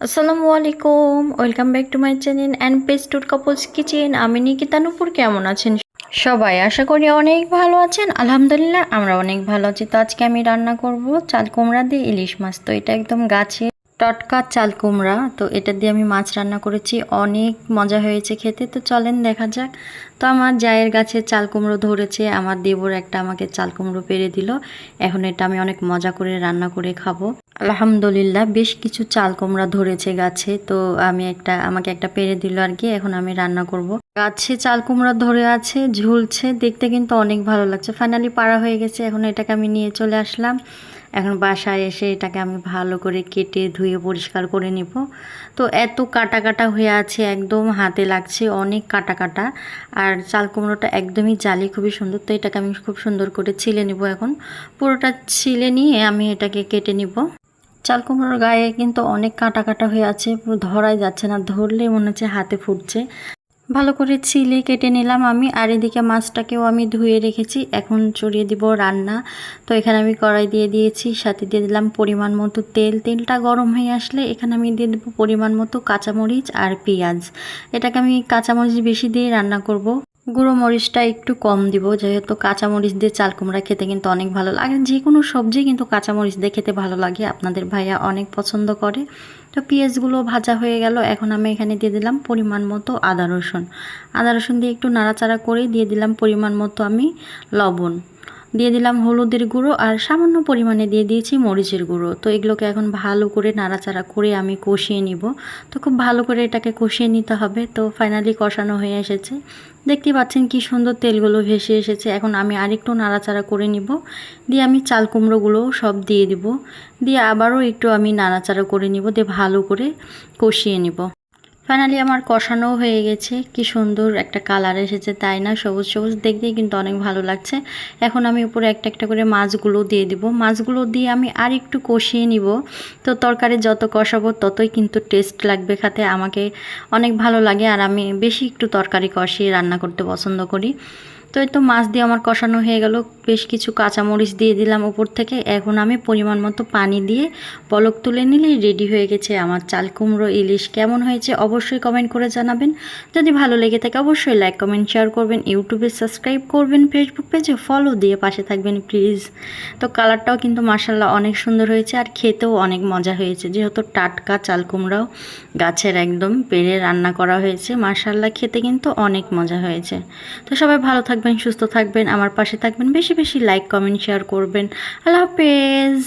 আসসালামু আলাইকুম, welcome back to my channel and page tour couples kitchen. আমি নিকিতা নুপুর, কেমন আছেন সবাই? আশা করি অনেক ভালো আছেন। আলহামদুলিল্লাহ, আমরা অনেক ভালো আছি। তো আজকে আমি রান্না করব চাল কুমড়া দিয়ে ইলিশ মাছ। তো এটা একদম গাছে টটকা চাল কুমড়া। তো এটা দিয়ে আমি মাছ রান্না করেছি। অনেক মজা হয়েছে খেতে। তো চলেন দেখা যাক। তো আমার জায়ের গাছে চাল কুমড়ো ধরেছে। আমার দেবর একটা আমাকে চাল কুমড়ো পেরে দিল। এখন এটা আমি অনেক মজা করে রান্না করে খাব। আলহামদুলিল্লাহ, বেশ কিছু চাল কুমড়া ধরেছে গাছে। তো আমি একটা, আমাকে একটা পেরে দিল আর কি, এখন আমি রান্না করব। গাছে চাল কুমড়া ধরে আছে, ঝুলছে, দেখতে কিন্তু অনেক ভালো লাগছে। ফাইনালি পাড়া হয়ে গেছে, এখন এটাকে আমি নিয়ে চলে আসলাম। এখন বাসায় এসে এটাকে আমি ভালো করে কেটে ধুয়ে পরিষ্কার করে নিব। তো এত কাটা কাটা হয়ে আছে, একদম হাতে লাগছে, অনেক কাটা কাটা। আর চাল কুমড়োটা একদমই জালি, খুবই সুন্দর। তো এটাকে আমি খুব সুন্দর করে ছিলে নিব এখন। পুরোটা ছিলে নিয়ে আমি এটাকে কেটে নিব। চাল কুমড়োর গায়ে কিন্তু অনেক কাটা কাটা হয়ে আছে, ধরাই যাচ্ছে না ধরলে মনে হচ্ছে হাতে ফুটছে। ভালো করে ছিলে কেটে নিলাম আমি, আর এদিকে মাছটাকেও আমি ধুয়ে রেখেছি, এখন চড়িয়ে দিব রান্না। তো এখানে আমি কড়াই দিয়ে দিয়েছি, সাথে দিয়ে দিলাম পরিমাণ মতো তেল। তেলটা গরম হয়ে আসলে এখানে আমি দিয়ে দেবো পরিমাণ মতো কাঁচামরিচ আর পেঁয়াজ। এটাকে আমি কাঁচামরিচ বেশি দিয়ে রান্না করব। গুঁড়ো মরিচটা একটু কম দিব, যেহেতু কাঁচামরিচ দিয়ে চাল কুমড়া খেতে কিন্তু অনেক ভালো লাগে। যে কোনো সবজি কিন্তু কাঁচামরিচ দিয়ে খেতে ভালো লাগে, আপনাদের ভাইয়া অনেক পছন্দ করে। তো পেঁয়াজগুলো ভাজা হয়ে গেল, এখন আমি এখানে দিয়ে দিলাম পরিমাণ মতো আদা রসুন। আদা রসুন দিয়ে একটু নাড়াচাড়া করে দিয়ে দিলাম পরিমাণ মতো আমি লবণ। দিয়ে দিলাম হলুদের গুঁড়ো আর সামান্য পরিমাণে দিয়ে দিয়েছি মরিচের গুঁড়ো। তো এগুলোকে এখন ভালো করে নাড়াচাড়া করে আমি কষিয়ে নিব। তো খুব ভালো করে এটাকে কষিয়ে নিতে হবে। তো ফাইনালি কষানো হয়ে এসেছে। দেখতে পাচ্ছেন কি সুন্দর তেলগুলো ভেসে এসেছে। এখন আমি আরেকটু নাড়াচাড়া করে নিব। দিয়ে আমি চাল কুমড়োগুলো সব দিয়ে দিব। দিয়ে আবারও একটু আমি নাড়াচাড়া করে নিব। দিয়ে ভালো করে কষিয়ে নিব। ফাইনালি আমার কষানো হয়ে গেছে। কি সুন্দর একটা কালার এসেছে, তাই না? সবুজ সবুজ। দেখতেই কিন্তু অনেক ভালো লাগছে। এখন আমি উপরে একটা একটা করে মাছগুলো দিয়ে দিব। মাছগুলো দিয়ে আমি আর একটু কষিয়ে নিব। তো তরকারি যত কষাবো ততই কিন্তু টেস্ট লাগবে খাতে। আমাকে অনেক ভালো লাগে আর আমি বেশি একটু তরকারি কষিয়ে রান্না করতে পছন্দ করি। তো এই তো মাছ দিয়ে আমার কষানো হয়ে গেল। বেশ কিছু কাঁচামরিচ দিয়ে দিলাম উপর থেকে। এখন আমি পরিমাণ মতো পানি দিয়ে পলক তুলে নিলেই রেডি হয়ে গেছে আমার চাল কুমড়ো ইলিশ। কেমন হয়েছে অবশ্যই কমেন্ট করে জানাবেন। যদি ভালো লেগে থাকে অবশ্যই লাইক কমেন্ট শেয়ার করবেন। ইউটিউবে সাবস্ক্রাইব করবেন ফেসবুক পেজে ফলো দিয়ে পাশে থাকবেন প্লিজ তো কালারটাও কিন্তু মার্শাল্লাহ অনেক সুন্দর হয়েছে আর খেতেও অনেক মজা হয়েছে। যেহেতু টাটকা চাল কুমড়াও গাছের একদম পেরে রান্না করা হয়েছে মার্শাল্লাহ খেতে কিন্তু অনেক মজা হয়েছে। তো সবাই ভালো থাকবেন সুস্থ থাকবেন আমার পাশে থাকবেন বেশি বেশি লাইক কমেন্ট শেয়ার করবেন। আল্লাহ হাফেজ।